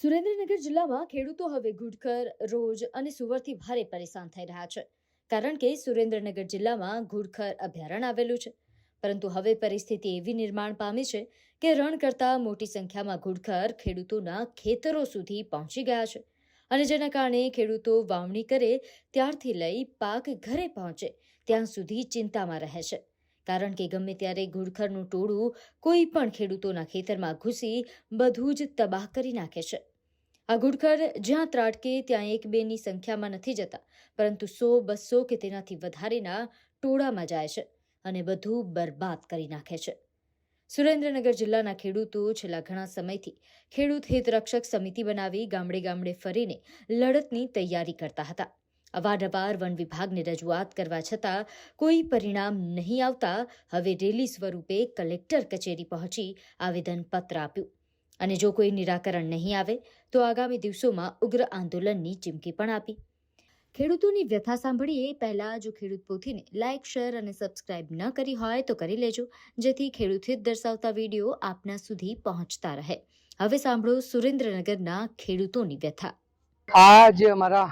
સુરેન્દ્રનગર જિલ્લામાં ખેડૂતો હવે ઘુડખર રોજ અને સુવરથી ભારે પરેશાન થઈ રહ્યા છે. કારણ કે સુરેન્દ્રનગર જિલ્લામાં ઘુડખર અભયારણ્ય આવેલું છે. પરંતુ હવે પરિસ્થિતિ એવી નિર્માણ પામી છે કે રણ કરતાં મોટી સંખ્યામાં ઘુડખર ખેડૂતોના ખેતરો સુધી પહોંચી ગયા છે. અને જેના કારણે ખેડૂતો વાવણી કરે ત્યારથી લઈ પાક ઘરે પહોંચે ત્યાં સુધી ચિંતામાં રહે છે. કારણ કે ગમે ત્યારે ઘુડખરનું ટોળું કોઈ પણ ખેડૂતોના ખેતરમાં ઘૂસી બધું જ તબાહ કરી નાખે છે. આ ઘુડખર જ્યાં ત્રાટકે ત્યાં એક બેની સંખ્યામાં નથી જતા, પરંતુ સો બસો કે તેનાથી વધારેના ટોળામાં જાય છે અને બધું બરબાદ કરી નાખે છે. સુરેન્દ્રનગર જિલ્લાના ખેડૂતો છેલ્લા ઘણા સમયથી ખેડૂત હિતરક્ષક સમિતિ બનાવી ગામડે ગામડે ફરીને લડતની તૈયારી કરતા હતા. અવારનવાર વન વિભાગને રજૂઆત કરવા છતાં કોઈ પરિણામ નહીં આવતા હવે રેલી સ્વરૂપે કલેક્ટર કચેરી પહોંચી આવેદનપત્ર આપ્યું. અને જો કોઈ નિરાકરણ નહીં આવે, તો આગામી દિવસોમાં ઉગ્ર આંદોલનની ચીમકી પણ આપી. ખેડૂતોની વ્યથા સાંભળીએ પહેલાં જો ખેડૂત પોથીને લાઇક શેર અને સબસ્ક્રાઇબ ન કરી હોય તો કરી લેજો, જેથી ખેડૂત હિત દર્શાવતા વીડિયો આપના સુધી પહોંચતા રહે. હવે સાંભળો સુરેન્દ્રનગરના ખેડૂતોની વ્યથા. આ જે અમારા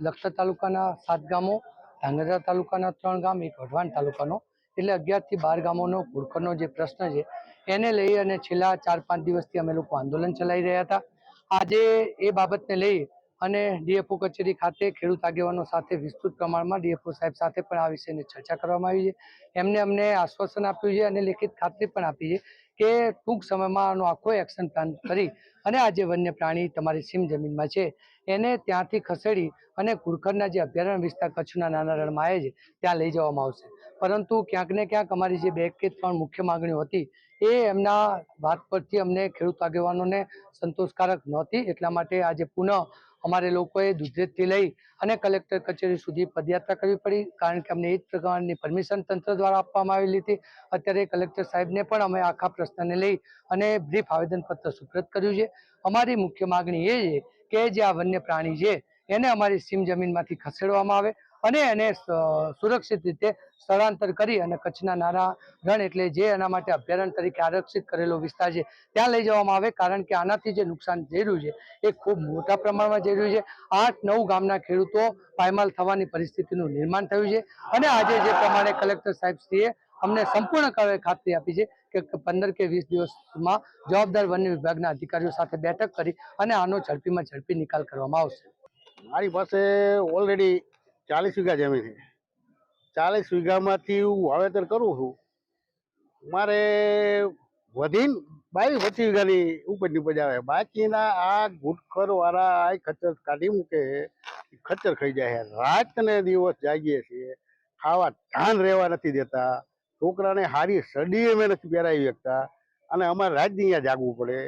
લખતર તાલુકાના સાત ગામો ધાંગધ્રા તાલુકાના ત્રણ ગામ, એક વઢવાણ તાલુકાનો, એટલે અગિયારથી બાર ગામોનો ઘુડખરનો જે પ્રશ્ન છે એને લઈ અને છેલ્લા ચાર પાંચ દિવસથી અમે લોકો આંદોલન ચલાવી રહ્યા હતા. આજે એ બાબતને લઈ અને ડીએફઓ કચેરી ખાતે ખેડૂત આગેવાનો સાથે વિસ્તૃત પ્રમાણમાં ડીએફઓ સાહેબ સાથે પણ આ વિષયની ચર્ચા કરવામાં આવી છે. એમને અમને આશ્વાસન આપ્યું છે અને લેખિત ખાતરી પણ આપી છે કે ટૂંક સમયમાં આનો આખો એક્શન પ્લાન કરી અને આ જે વન્ય પ્રાણી તમારી સીમ જમીનમાં છે, એને ત્યાંથી ખસેડી અને કુરખરના જે અભયારણ્ય વિસ્તાર કચ્છના નાના રણમાં આવે છે, ત્યાં લઈ જવામાં આવશે. પરંતુ ક્યાંક ને ક્યાંક અમારી જે બે કે ત્રણ મુખ્ય માગણીઓ હતી એ એમના વાત પરથી અમને ખેડૂત આગેવાનોને સંતોષકારક નહોતી. એટલા માટે આજે પુનઃ અમારે લોકોએ દુધરેજથી લઈ અને કલેક્ટર કચેરી સુધી પદયાત્રા કરવી પડી. કારણ કે અમને એ જ પ્રકારની પરમિશન તંત્ર દ્વારા આપવામાં આવેલી હતી. અત્યારે કલેક્ટર સાહેબને પણ અમે આખા પ્રશ્નને લઈ અને બ્રીફ આવેદનપત્ર સુપ્રત કર્યું છે. અમારી મુખ્ય માગણી એ છે કે જે આ વન્ય પ્રાણી છે, એને અમારી સીમ જમીનમાંથી ખસેડવામાં આવે. અને એને સુરક્ષિત રીતે સ્થળાંતર કરી અને કચ્છના નાના રણ એટલે જે એના માટે અભયારણ્ય તરીકે આરક્ષિત કરેલો વિસ્તાર છે, ત્યાં લઈ જવામાં આવે કારણ કે આનાથી જે નુકસાન જઈ રહ્યું છે, એ ખૂબ મોટા પ્રમાણમાં જઈ રહ્યું છે. આઠ નવ ગામના ખેડૂતો પાયમાલ થવાની પરિસ્થિતિનું નિર્માણ થયું છે અને આજે જે પ્રમાણે કલેક્ટર સાહેબશ્રીએ અમને સંપૂર્ણ ખાતરી આપી છે કે પંદર કે વીસ દિવસમાં જવાબદાર વન્ય વિભાગના અધિકારીઓ સાથે બેઠક કરી અને આનો ઝડપીમાં ઝડપી નિકાલ કરવામાં આવશે. મારી પાસે ઓલરેડી ચાલીસ વીઘા જમીન છે. ચાલીસ વીઘામાંથી હું વાવેતર કરું છું. મારે વધીને બાવીસ, પચીસ વીઘાની ઉપજની ઉપજ આવે. બાકીના આ ઘૂંટખરવાળા વાળા આ ખચ્ચર કાઢી મૂકે ખચ્ચર ખાઈ જાય રાત ને દિવસ જાગીએ છીએ. ખાવા ધાન રહેવા નથી દેતા. છોકરાને હારી સડી અમે નથી પહેરાવી શકતા. અને અમારે રાત અહીંયા જાગવું પડે.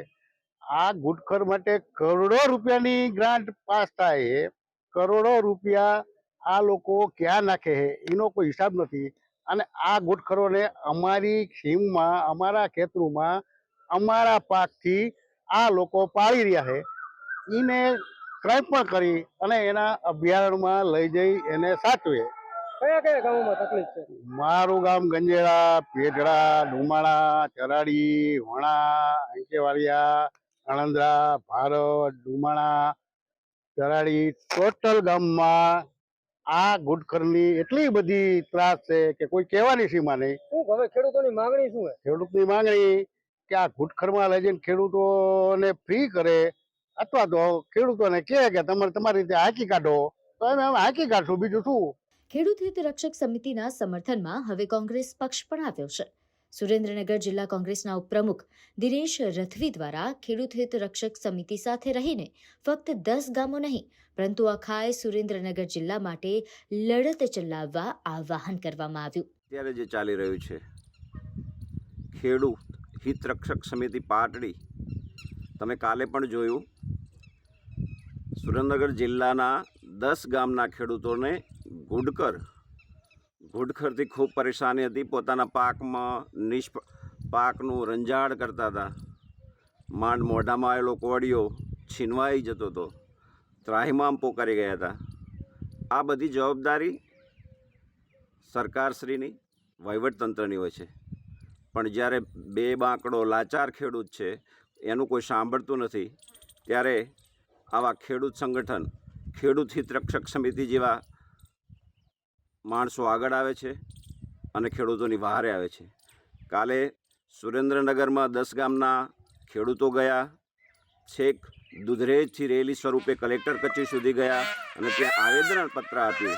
આ ગુટખર માટે કરોડો રૂપિયાની ગ્રાન્ટ પાસ થાય કરોડો રૂપિયા આ લોકો ક્યાં નાખે છે એનો કોઈ હિસાબ નથી. અને આ ગુટખરોને અમારી ખીમમાં અમારા ખેતરોમાં અમારા પાકથી આ લોકો પાળી રહ્યા છે. એને ક્રાઇમ પણ કરી અને એના અભયારણ્યમાં લઈ જઈ એને સાચવે. કયા કયા ગામોમાં તકલીફ છે? મારું ગામ ગંજેડા પેઢડા ડુમાણા ચરાડી વણા અંકેવાળિયા અણંદરા ભારત ડુમાણા ચરાડી ટોટલ ગામમાં આ ગુડખરની એટલી બધી ત્રાસ છે કે કોઈ કહેવાની સીમા નહીં. શું હવે ખેડૂતોની માંગણી શું છે ખેડૂતની માંગણી કે આ ગુટખરમાં લઈ જઈને ખેડૂતોને ફ્રી કરે અથવા તો ખેડૂતોને કહે કે તમારે તમારી રીતે હાંકી કાઢો તો અમે અમે હાંકી કાઢશું. બીજું શું? ખેડૂત હિત રક્ષક સમિતિના સમર્થનમાં હવે કોંગ્રેસ પક્ષ પણ આવ્યો છે. સુરેન્દ્રનગર જિલ્લા કોંગ્રેસના ઉપપ્રમુખ દિનેશ રથવી દ્વારા ખેડૂત હિત રક્ષક સમિતિ સાથે રહીને ફક્ત દસ ગામો નહીં, પરંતુ આખાય સુરેન્દ્રનગર જિલ્લા માટે લડત ચલાવવા આહ્વાન કરવામાં આવ્યું. અત્યારે જે ચાલી રહ્યું છે, ખેડૂત હિતરક્ષક સમિતિ પાટડી, તમે કાલે પણ જોયું, સુરેન્દ્રનગર જિલ્લાના દસ ગામના ખેડૂતોને ઘુડકર ઘુડખરથી ખૂબ પરેશાની હતી. પોતાના પાકમાં નિષ્ફ પાકનું રંજાડ કરતા હતા. માંડ મોઢામાં આવેલો કોડિયો છીનવાઈ જતો હતો. ત્રાહિમામ પોકારી ગયા હતા. આ બધી જવાબદારી સરકારશ્રીની, વહીવટતંત્રની હોય છે. પણ જ્યારે બે બાંકડો લાચાર ખેડૂત છે, એનું કોઈ સાંભળતું નથી, ત્યારે આવા ખેડૂત સંગઠન, ખેડૂત હિત રક્ષક સમિતિ જેવા માણસો આગળ આવે છે અને ખેડૂતોની વહારે આવે છે. કાલે સુરેન્દ્રનગરમાં દસ ગામના ખેડૂતો ગયા. છેક દુધરેજથી રેલી સ્વરૂપે કલેક્ટર કચેરી સુધી ગયા અને ત્યાં આવેદનપત્ર આપ્યું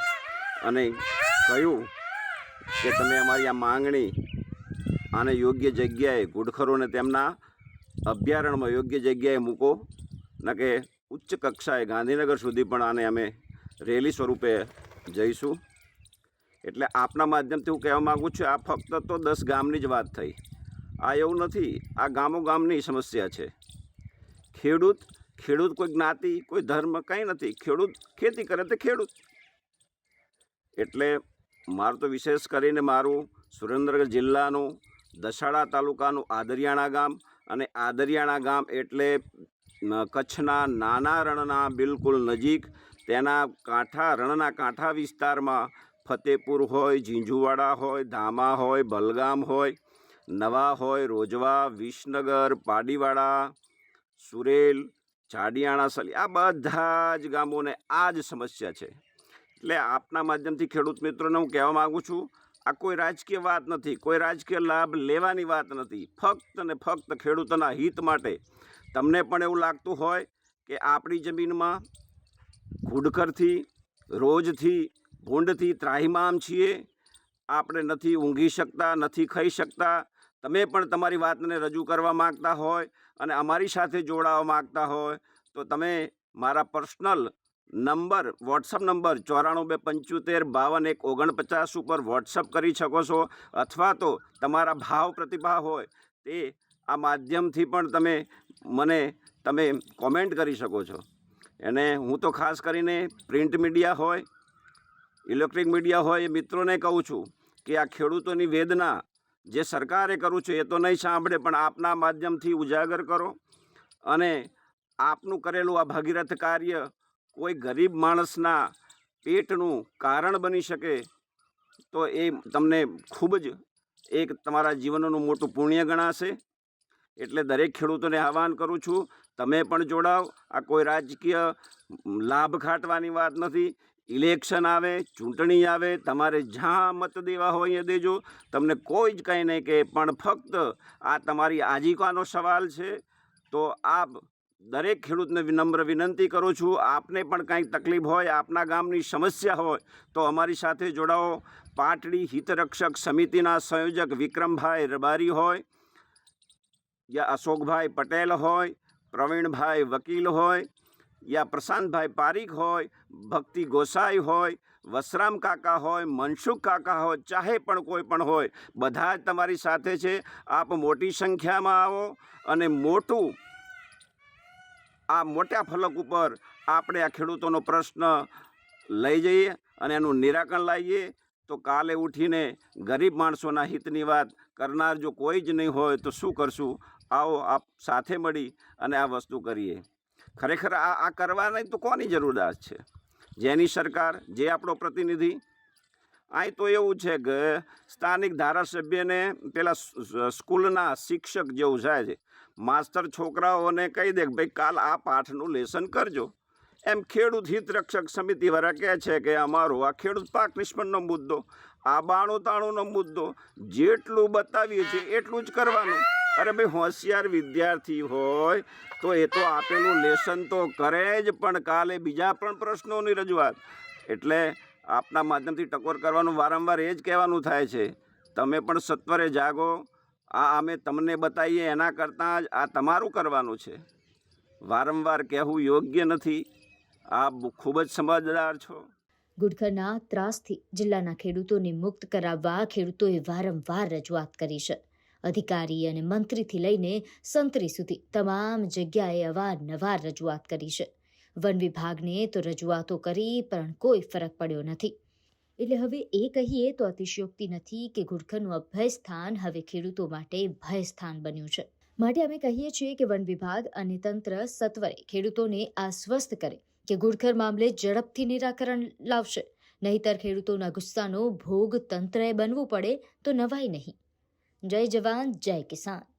અને કહ્યું કે તમે અમારી આ માંગણી આને યોગ્ય જગ્યાએ ઘુડખરોને તેમના અભયારણ્યમાં યોગ્ય જગ્યાએ મૂકો. ન કે ઉચ્ચ કક્ષાએ ગાંધીનગર સુધી પણ આને અમે રેલી સ્વરૂપે જઈશું. એટલે આપના માધ્યમથી હું કહેવા માગું છું, આ ફક્ત તો દસ ગામની જ વાત થઈ. આ એવું નથી, આ ગામો ગામની સમસ્યા છે. ખેડૂત ખેડૂત કોઈ જ્ઞાતિ, કોઈ ધર્મ કંઈ નથી. ખેડૂત ખેતી કરે તે ખેડૂત. એટલે મારું તો વિશેષ કરીને મારું સુરેન્દ્રનગર જિલ્લાનું, દસાડા તાલુકાનું આદરિયાણા ગામ અને આદરિયાણા ગામ એટલે કચ્છના નાના રણના બિલકુલ નજીક, તેના કાંઠા, રણના કાંઠા વિસ્તારમાં ફતેપુર હોય, ઝીંઝુવાડા હોય, ધામા હોય, બલગામ હોય, નવા હોય, રોજવા, વિસનગર, પાડીવાડા, સુરેલ ચાડિયાણા સલી, આ બધા જ ગામોને આ જ સમસ્યા છે. એટલે આપના માધ્યમથી ખેડૂત મિત્રોને હું કહેવા માગું છું, આ કોઈ રાજકીય વાત નથી, કોઈ રાજકીય લાભ લેવાની વાત નથી. ફક્ત ને ફક્ત ખેડૂતોના હિત માટે તમને પણ એવું લાગતું હોય કે આપણી જમીનમાં ઘૂડખરથી, રોજથી ભૂંડથી ત્રાહિમામ છીએ. આપણે નથી ઊંઘી શકતા, નથી ખાઈ શકતા. તમે પણ તમારી વાતને રજૂ કરવા માગતા હોય અને અમારી સાથે જોડાવા માગતા હોય, તો તમે મારા પર્સનલ નંબર, વોટ્સઅપ નંબર ચોરાણું બે પંચોતેર બાવન એક ઓગણપચાસ ઉપર વોટ્સઅપ કરી શકો છો અથવા તો તમારા ભાવ પ્રતિભાવ હોય તે આ માધ્યમથી પણ તમે મને, તમે કોમેન્ટ કરી શકો છો. અને હું તો ખાસ કરીને પ્રિન્ટ મીડિયા હોય ઇલેક્ટ્રિક મીડિયા હોય એ મિત્રોને કહું છું કે આ ખેડૂતોની વેદના જે સરકારે કરવું છે એ તો નહીં સાંભળે, પણ આપના માધ્યમથી ઉજાગર કરો અને આપનું કરેલું આ ભગીરથ કાર્ય કોઈ ગરીબ માણસના પેટનું કારણ બની શકે તો એ તમને ખૂબ જ એક તમારા જીવનનું મોટું પુણ્ય ગણાશે. એટલે દરેક ખેડૂતોને આહવાન કરું છું, તમે પણ જોડાવ, આ કોઈ રાજકીય લાભ ખાટવાની વાત નથી ઇલેક્શન આવે, ચૂંટણી આવે, તમારે જ્યાં મત દેવા હોય એ દેજો. તમને કોઈ જ કંઈ નહીં કહે, પણ ફક્ત આ તમારી આજીવિકાનો સવાલ છે. તો આપ દરેક ખેડૂતને વિનમ્ર વિનંતી કરું છું, આપને પણ કાંઈક તકલીફ હોય, આપના ગામની સમસ્યા હોય, તો અમારી સાથે જોડાઓ. પાટડી હિતરક્ષક સમિતિના સંયોજક વિક્રમભાઈ રબારી હોય, યા અશોકભાઈ પટેલ હોય, પ્રવીણભાઈ વકીલ હોય યા પ્રશાંતભાઈ પારીખ હોય, ભક્તિ ગોસાઈ હોય, વસરામ કાકા હોય, મનસુખ કાકા હોય, ચાહે પણ કોઈ પણ હોય, બધા જ તમારી સાથે છે. આપ મોટી સંખ્યામાં આવો અને મોટું, આ મોટા ફલક ઉપર આપણે આ ખેડૂતોનો પ્રશ્ન લઈ જઈએ અને એનું નિરાકરણ લાવીએ. તો કાલે ઉઠીને ગરીબ માણસોના હિતની વાત કરનાર જો કોઈ જ નહીં હોય તો શું કરશું? આવો આપ સાથે મળી અને આ વસ્તુ કરીએ. ખરેખર આ આ કરવાની તો કોની જરૂરિયાત છે? જેની સરકાર, જે આપણો પ્રતિનિધિ? અહીં તો એવું છે કે સ્થાનિક ધારાસભ્યને પેલા સ્કૂલના શિક્ષક જેવું થાય છે. માસ્તર છોકરાઓને કહી દે કે ભાઈ, કાલ આ પાઠનું લેસન કરજો. એમ ખેડૂત હિત રક્ષક સમિતિ વાળા કહે છે કે, અમારો આ ખેડૂત પાક નિષ્પન્નનો મુદ્દો, આ બાણું તાણુંનો મુદ્દો, જેટલું બતાવીએ છીએ, એટલું જ કરવાનું. અરે ભાઈ, હોશિયાર વિદ્યાર્થી હોય તો એ તો આપેલું લેસન તો કરે જ, પણ કાલે બીજા પણ પ્રશ્નોની રજૂઆત. એટલે આપના માધ્યમથી ટકોર કરવાનું વારંવાર એ જ કહેવાનું થાય છે. તમે પણ સત્વરે જાગો. આ અમે તમને બતાવીએ એના કરતાં જ આ તમારું કરવાનું છે. વારંવાર કહેવું યોગ્ય નથી. આપ ખૂબ જ સમજદાર છો. ગુડખરના ત્રાસથી જિલ્લાના ખેડૂતોને મુક્ત કરાવવા ખેડૂતોએ વારંવાર રજૂઆત કરી છે. અધિકારી અને મંત્રીથી લઈને સંતરી સુધી તમામ જગ્યાએ અવારનવાર રજૂઆત કરી છે. વન વિભાગને તો રજૂઆતો કરી, પણ કોઈ ફરક પડ્યો નથી. એટલે હવે એ કહીએ તો અતિશયોક્તિ નથી કે ઘુડખરનું અભય સ્થાન હવે ખેડૂતો માટે ભય સ્થાન બન્યું છે. માટે અમે કહીએ છીએ કે વન વિભાગ અને તંત્ર સત્વરે ખેડૂતોને આશ્વસ્ત કરે કે ઘુડખર મામલે ઝડપથી નિરાકરણ લાવશે. નહીતર ખેડૂતોના ગુસ્સાનો ભોગ તંત્રએ બનવું પડે તો નવાઈ નહીં. જય જવાન જય કિસાન.